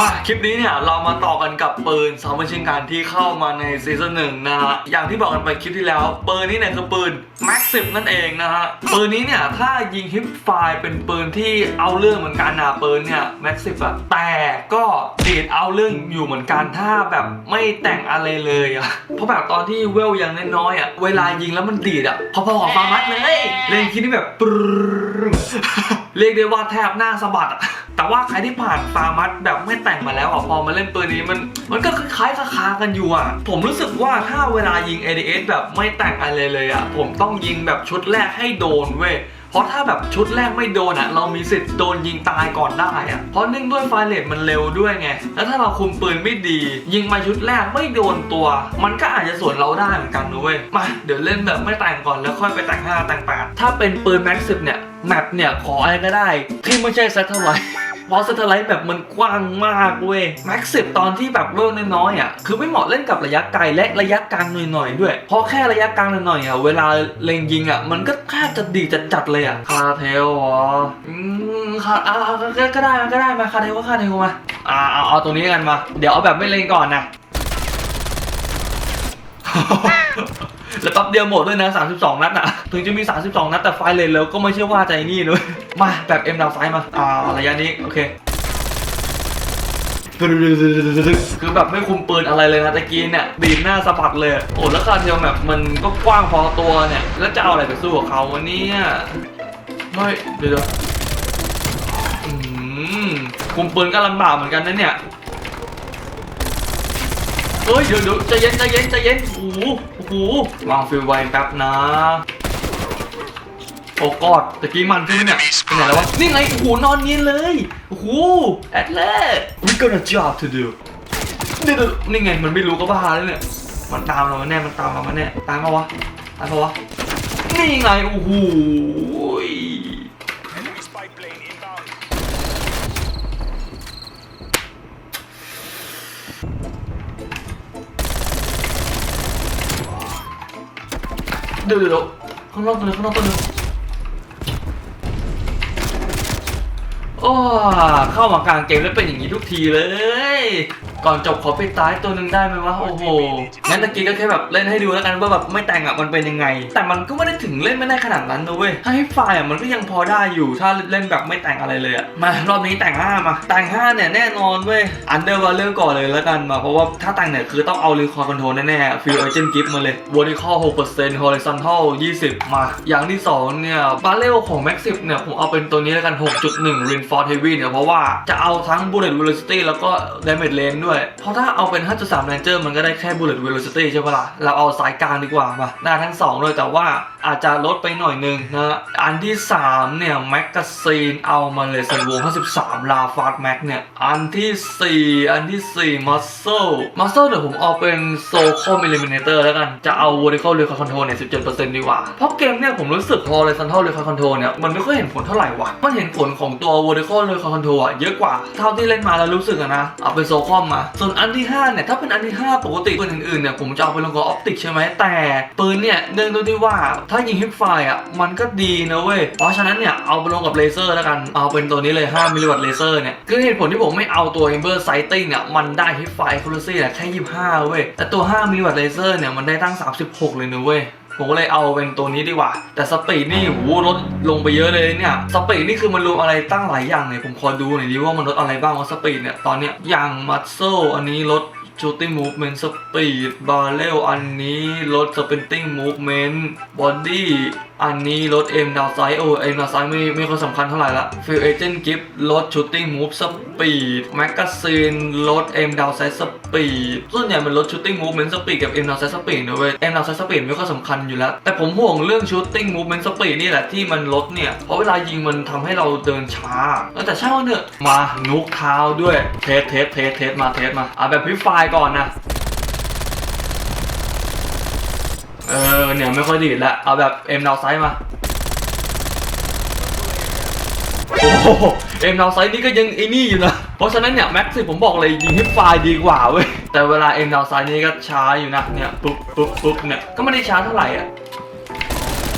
มาคลิปนี้เนี่ยเรามาต่อกันกับปืนซ้อมชิงการที่เข้ามาในซีซั่นหนึ่งนะฮะอย่างที่บอกกันไปคลิปที่แล้ว ปืนนี้เนี่ยคือปืน Max 10นั่นเองนะฮะปืนนี้เนี่ยถ้ายิงฮิปไฟล์เป็นปืนที่เอาเรื่องเหมือนกันนะปืนเนี่ย Max 10อะแต่ก็ดีดเอาเรื่องอยู่เหมือนกันถ้าแบบไม่แต่งอะไรเลยอะเพราะแบบตอนที่เวลยังน้อยๆอะเวลายิงแล้วมันดีดอะพอๆกับฟาร์มัสเลยเล่นคิดนี่แบบเรียกได้ว่าแทบหน้าสะบัดอะ แต่ว่าใครที่ผ่านฟาร์มัสแบบไม่แต่งมาแล้วอะพอมาเล่นปืนนี้มัน มันก็คล้ายๆคากันอยู่อะ ผมรู้สึกว่าถ้าเวลายิง ADS แบบไม่แต่งอะไรเลยอะ ผมต้องยิงแบบชุดแรกให้โดนเว้ยเพราะถ้าแบบชุดแรกไม่โดนอะ เรามีสิทธิ์โดนยิงตายก่อนได้อะเพราะเนื่องด้วยไฟเลทมันเร็วด้วยไง แล้วถ้าเราคุมปืนไม่ดี ยิงมาชุดแรกไม่โดนตัว มันก็อาจจะสวนเราได้เหมือนกันนะเว้ยมาเดี๋ยวเล่นแบบไม่แต่งก่อนแล้วค่อยไปแต่ง5แต่ง8ถ้าเป็นปืนแม็กซ์สิบเนี่ยแมปเนี่ยขออะไรก็ได้ ที่ไม่ใช่เซตเท่าไหร่ เพราะสเตอร์ไลท์แบบมันกว้างมากเว้ยแม็กซิตอนที่แบบเวลน้อยๆอะคือไม่เหมาะเล่นกับระยะไกลและระยะกลางหน่อยๆด้วย เพราะแค่ระยะกลางหน่อยๆอะเวลาเล็งยิงอะมันก็แค่จะดีจะจัดเลยอะคาเทลเหรออืมคาอ่าก็ก็ได้มาก็ได้มาคาเทลก็คาเทลมาอ่าเอาเอาตรงนี้กันมา เดี๋ยวเอาแบบไม่เล็งก่อนนะ แล้วแป๊บเดียวหมดด้วยนะ 32 นัดอะ ถึงจะมี 32 นัดแต่ไฟเลยแล้วก็ไม่ใช่ว่าใจนี่เลยมาแบบเอ็มดาวไฟมา อ่าระยะนี้ โอเคคือแบบไม่คุมปืนอะไรเลยนะตะกี้เนี่ยบีบหน้าสะบัดเลย โอ้แล้วคาเทลแบบมันก็กว้างพอตัวเนี่ย แล้วจะเอาอะไรไปสู้กับเขาวะเนี่ยไม่เดี๋ยวๆคุมปืนก็ลำบากเหมือนกันนะเนี่ยเฮ้ยเดี๋ยวเดี๋ยวใจเย็นใจเย็นใจเย็นโอ้ โหโอ้โหวางฟิลไว้แป๊บนะ โอ้กอดตะกี้มันใช่ไหมเนี่ยเป็นไหนแล้ววะ นี่ไง โอ้โห นอนเงียนเลย โอ้โหแอดเลส we got a job to do เดี๋ยวเดี๋ยวนี่ไง มันไม่รู้ก็บ้าแล้วเนี่ย มันตามเรามาแน่ มันตามเรามาแน่ ตามมาวะ ตามมาวะ นี่ไง โอ้โห เดี๋ยวเดี๋ยวเดี๋ย โอ้เข้ามากลางเกมแล้วเป็นอย่างนี้ทุกทีเลย ก่อนจบขอไปตายตัวหนึ่งได้ไหมวะโอ้โหงั้นตะกี้ก็แค่แบบเล่นให้ดูแล้วกันว่าแบบไม่แต่งอะมันเป็นยังไง แต่มันก็ไม่ได้ถึงเล่นไม่ได้ขนาดนั้นนะเว้ยถ้าให้ไฟล์อะมันก็ยังพอได้อยู่ถ้าเล่นแบบไม่แต่งอะไรเลยอะมารอบนี้แต่งห้ามาแต่งห้าเนี่ยแน่นอนเว้ยอันเดอร์วอลเลอร์ก่อนเลยแล้วกันมาเพราะว่าถ้าแต่งเนี่ยคือต้องเอารีคอร์คอนโทรลแน่ๆฟิลเอเจนต์กิฟมาเลย vertical 6% horizontal 20 มา อย่างที่สองเนี่ยบาเรลของ Max 10เนี่ยผมเอาเป็นตัวนี้แล้วกัน 6.1ฟอร์เทวีเนี่ยเพราะว่าจะเอาทั้ง bullet velocity แล้วก็ damage range ด้วย เพราะถ้าเอาเป็น 5.3 ranger มันก็ได้แค่ bullet velocity ใช่ปะล่ะ เราเอาสายกลางดีกว่ามาได้ทั้งสองเลยแต่ว่าอาจจะลดไปหน่อยหนึ่งนะอันที่ 3 เนี่ย แมกกาซีนเอามาเลยสันวง53 ลาฟาดแม็กเนี่ย อันที่ 4 อันที่ 4 มัสเซลมัสเซลเดี๋ยวผมเอาเป็นโซคอม e ิ i มิเนเตอร์แล้วกัน จะเอา vertical recoil control เนี่ย 17%ดีกว่า เพราะเกมเนี่ย ผมรู้สึก horizontal recoil control เนี่ย มันไม่ค่อยเห็นผลเท่าไหร่ว่ะ มันเห็นผลของตัว vertical recoil control อะเยอะกว่า เท่าที่เล่นมาแล้วรู้สึกนะ เอาเป็นโซคอมมา ส่วนอันที่5เนี่ยถ้าเป็นอันที่ 5 ปกติปืนอื่นๆเนี่ยผมจะเอาไปลงกับออปติกใช่ไหมแต่ปืนเนี่ยเนื่องด้วยที่ว่าถ้ายิงฮิปไฟร์อะมันก็ดีนะเว้ย เพราะฉะนั้นเนี่ยเอาไปลงกับเลเซอร์แล้วกัน เอาเป็นตัวนี้เลย 5 มิลลิวัตต์เลเซอร์เนี่ยคือเหตุผลที่ผมไม่เอาตัว Ember Sighting เนี่ยมันได้ฮิปไฟร์ accuracy เนี่ยแค่ 25 เว้ย แต่ตัว 5 มิลลิวัตต์เลเซอร์เนี่ยมันได้ตั้ง 36 เลยนะเว้ยผมก็เลยเอาเป็นตัวนี้ดีกว่า แต่สปีดนี่โหลดลงไปเยอะเลยเนี่ย สปีดนี่คือมันรวมอะไรตั้งหลายอย่างเลยผมขอดูหน่อยดิว่ามันลดอะไรบ้างว่าสปีดเนี่ยตอนเนี้ยอย่างมัสเซลอันนี้ลด ชูตติ้งมูฟเมนต์สปีดบาร์เรลอันนี้ลดสปินติ้งมูฟเมนต์บอดี้ อันนี้ลด aim down sight โอ้ aim down sight ไม่ไม่ค่อยสำคัญเท่าไหร่ละ field agent gift ลด shooting move speed magazine ลด aim down sight speed ส่วนใหญ่มันลด shooting movement speed กับ aim down sight speed นะเว้ย aim down sight speed ไม่ค่อยสำคัญอยู่แล้ว แต่ผมห่วงเรื่อง shooting movement speed นี่แหละที่มันลดเนี่ยเพราะเวลายิงมันทำให้เราเดินช้าแต่ช่างมันเถอะมานุกเท้าด้วยเทสเทสเทสเทสมาเทสมาเอาแบบพิฟายก่อนนะ เนี่ยไม่ค่อยดีดละเอาแบบเอ็มดาวไซด์มาโอ้โหเอ็มดาวไซด์นี่ก็ยังไอ้นี่อยู่นะ เพราะฉะนั้นเนี่ยแม็กซ์ผมบอกเลยยิงฮิปไฟดีกว่าเว้ย แต่เวลาเอ็มดาวไซด์นี่ก็ช้าอยู่นะเนี่ยปุ๊บปุ๊บปุ๊บเนี่ยก็ไม่ได้ช้าเท่าไหร่อะ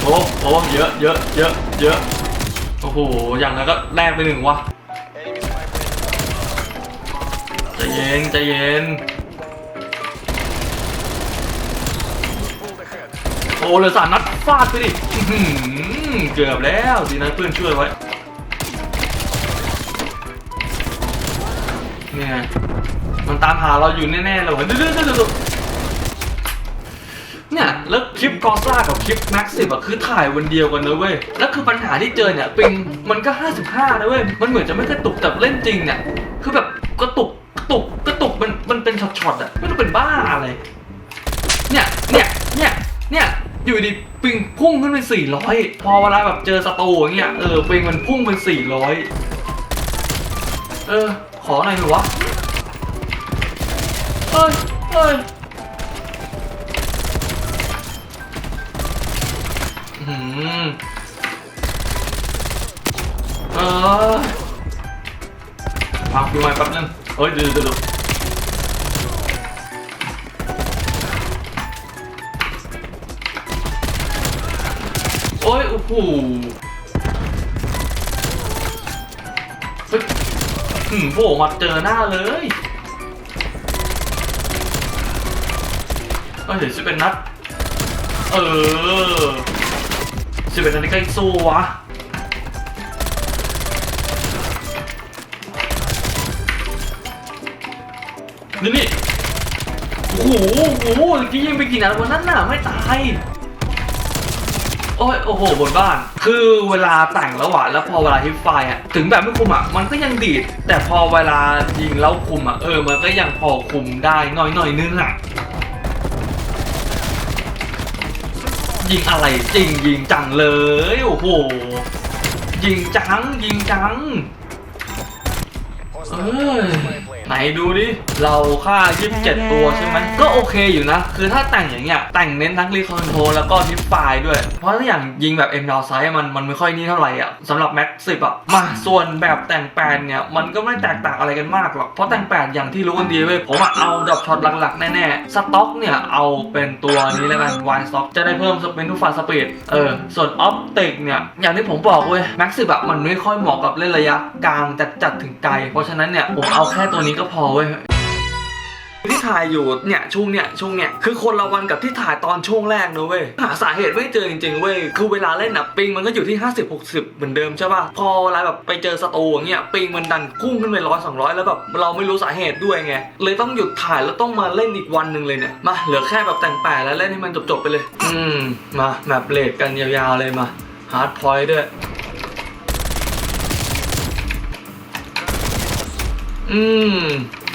โอ้โหเยอะเยอะเยอะเยอะโอ้โหอย่างนั้นก็แลกไปหนึ่งวะ Enemy spy plane. เย็นใจเย็น โอ้เลือสามนัดฟาดไปดิเกือบแล้วดีนะเพื่อนช่วยไว้เนี่ยมันตามหาเราอยู่แน่ๆเลยเดือดๆๆเนี่ยแล้วคลิปกอซ่ากับคลิปแม็กซิบอะคือถ่ายวันเดียวกันนะเว้ยแล้วคือปัญหาที่เจอเนี่ยปิงมันก็ 55นะเว้ยมันเหมือนจะไม่กระตุกแต่เล่นจริงเนี่ยคือแบบกระตุกกระตุกกระตุกมันมันเป็นช็อตๆอะไม่รู้เป็นบ้าอะไร อยู่ดีปิงพุ่งขึ้นเป็น400พอเวลาแบบเจอสตูอย่างเงี้ยเออปิงมันพุ่งเป็น400เออ ขอหน่อยหนูวะเอ้ยเอ้ยอื้อหืมเออพักดูไหมแป๊บนึงเฮ้ยเดูดูดู หเฮ้ยหืมโผล่มาเจอหน้าเลยเอ้ยเดี๋ยวสิเป็นนัด เออสิบเป็นนัดนี่ใกล้สู้วะนี่นี่โอ้โหโอ้โหเมื่อกี้ยิงไปกี่นัดวันนั้นน่ะ ไม่ตาย อ้ยโอ้โหบนบ้าน คือเวลาแต่งแล้วอะแล้วพอเวลาฮิปไฟอะถึงแบบไม่คุมอะมันก็ยังดีด แต่พอเวลายิงแล้วคุมอะเออมันก็ยังพอคุมได้หน่อยหน่อยนึงอะยิงอะไรจริงยิงจังเลยโอ้โหยิงจังยิงจังเอ้ย ไหนดูดิ เราค่า 27 ตัวใช่ไหมก็โอเคอยู่นะ คือถ้าแต่งอย่างเงี้ย แต่งเน้นทั้งรีคอนโทรแล้วก็ทิปไฟด้วย เพราะถ้าอย่างยิงแบบเอ็มดาวไซมันมันไม่ค่อยนี่เท่าไหร่อะสำหรับแม็กสิบอะ มาส่วนแบบแต่งแปลนเนี่ย มันก็ไม่แตกต่างอะไรกันมากหรอก เพราะแต่งแปลนอย่างที่รู้กันดีเว้ยผมอะเอาดรอปช็อตหลักๆ แน่ๆ สต็อกเนี่ย เอาเป็นตัวนี้แล้วกันวายสต็อกจะได้เพิ่มสเปนทุกฟาสปีดเออส่วนออฟติกเนี่ยอย่างที่ผมบอกเว้ยแม็กสิบอะมันไม่ค่อยเหมาะกับเล่นระยะกลางจัดๆถึงไกลเพราะฉะนั้นเนี่ยผมเอาแค่ตัวนี้ก็พอเว้ยที่ถ่ายอยู่เนี่ยช่วงเนี่ยช่วงเนี่ยคือคนละวันกับที่ถ่ายตอนช่วงแรกนะเว้ยหาสาเหตุไม่เจอจริงๆเว้ยคือเวลาเล่นอะปิงมันก็อยู่ที่ 50 60 เหมือนเดิมใช่ป่ะพอเวลาแบบไปเจอสตูอย่างเงี้ยปิงมันดันพุ่งขึ้นไปร้อยสองร้อยแล้วแบบเราไม่รู้สาเหตุด้วยไงเลยต้องหยุดถ่ายแล้วต้องมาเล่นอีกวันหนึ่งเลยเนี่ยมาเหลือแค่แบบแต่งแปะแล้วเล่นให้มันจบๆไปเลย อืมมาแบบเลดกันยาวๆเลยมาฮาร์ดพอยต์ด้วย อืม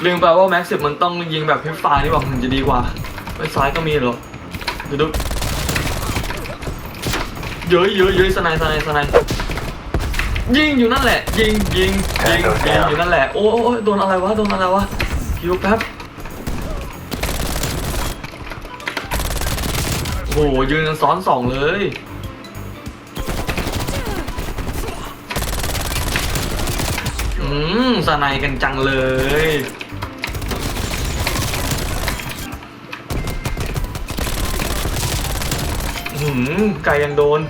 ลืมไปว่าแม็กซิมันต้องยิงแบบพิฟฟ้านี่หว่ามันจะดีกว่าไปซ้ายก็มีเหรอดูดูเยอะเยอะเยอะสไนด์สไนด์สไนด์ยิงอยู่นั่นแหละ ยิงยิงยิงยิงอยู่นั่นแหละ โอ้โอ้โอ้โดนอะไรวะโดนอะไรวะคิวแป๊บโอ้โหยืนกันซ้อนสองเลย มสนายกันจังเลยอืมไก่ยังโดน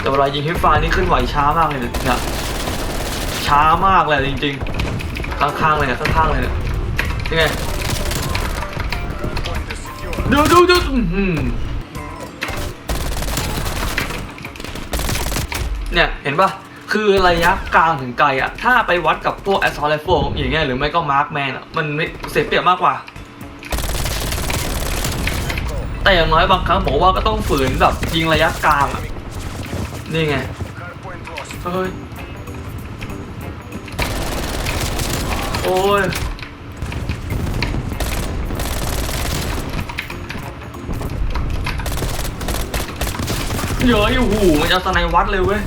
แต่เวลายิงฮิปฟ้านี่ขึ้นไหวช้ามากเลยเนี่ยช้ามากเลยจริงๆ ข้างๆเลยเนี่ยข้างๆเลยเนี่ยยังไงดูดูดูอื้อ เนี่ย เห็นปะคือระยะกลางถึงไกลอะถ้าไปวัดกับพวกแอสซอลไ f ฟอย่างเงี้ยหรือไม่ก็มาร์คแมนอะมันไม่เสียเปรียบมากกว่า แต่อย่างน้อยบางครั้งผมว่าก็ต้องฝืนแบบยิงระยะกลางอะนี่ไงเฮ้ยโอ้ยเยอะอยู่หูมันจะสไนวัดเลยเว้ย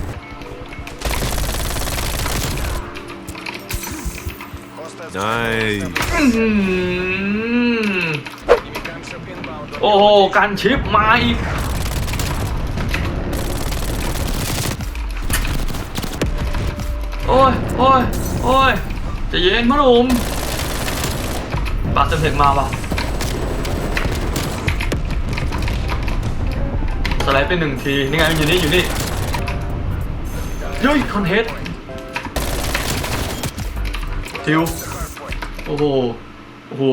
Nice. โอ้โหการชิปมาอีกโอ้ยโอ้ยโอ้ยจะเย็นพ่อหนุ่มปาดเต็มเพกมาปะสไลด์ไปหนึ่งที นี่ไงอยู่นี่ อยู่นี่เฮ้ยคอนเทสคิว โอ้โหโอ้โห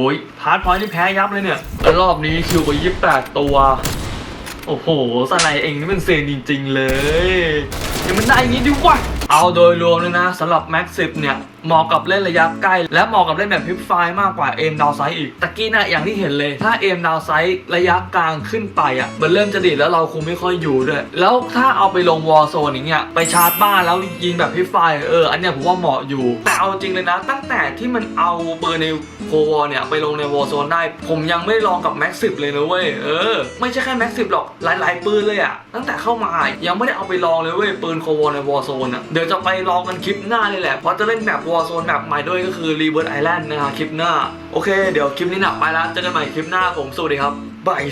พาร์ทพอยนี่แพ้ยับเลยเนี่ย รอบนี้คิวไปยี่แปดตัว โอ้โหสไนเองนี่มันเซนจริง ๆ เลยยังมันได้อย่างนี้ดิวะเอาโดยรวมเลยนะสำหรับแม็กซิเนี่ย เหมาะกับเล่นระยะใกล้ และเหมาะกับเล่นแบบพิปไฟมากกว่าเอมดาวไซด์อีกตะกี้นะอย่างที่เห็นเลย ถ้าเอมดาวไซด์ระยะกลางขึ้นไปอะมันเริ่มจะดีดแล้วเราคุมไม่ค่อยอยู่ด้วย แล้วถ้าเอาไปลงวอร์โซนอย่างเงี้ยไปชาร์จบ้านแล้วยิงแบบพิปไฟเอออันเนี้ยผมว่าเหมาะอยู่แต่เอาจริงเลยนะ ตั้งแต่ที่มันเอาเบอร์ในโควอลเนี่ยไปลงในวอร์โซนได้ ผมยังไม่ลองกับแม็กซิบเลยนะเว้ยเออไม่ใช่แค่แม็กซิบหรอกหลายๆปืนเลยอะตั้งแต่เข้ามายังไม่ได้เอาไปลองเลยเว้ยปืนโควอลในวอร์โซนอะเดี๋ยวจะไปลองกันคลิปหน้าเลยแหละเพราะจะเล่นแบบวอร์โซนแบบใหม่ด้วยก็คือรีเวิร์ i ไอแลนด์นะฮะคลิปหน้า โอเค เดี๋ยวคลิปนี้หนักไปแล้วเจอกันใหม่คลิปหน้าผมสวัสดีครับบาย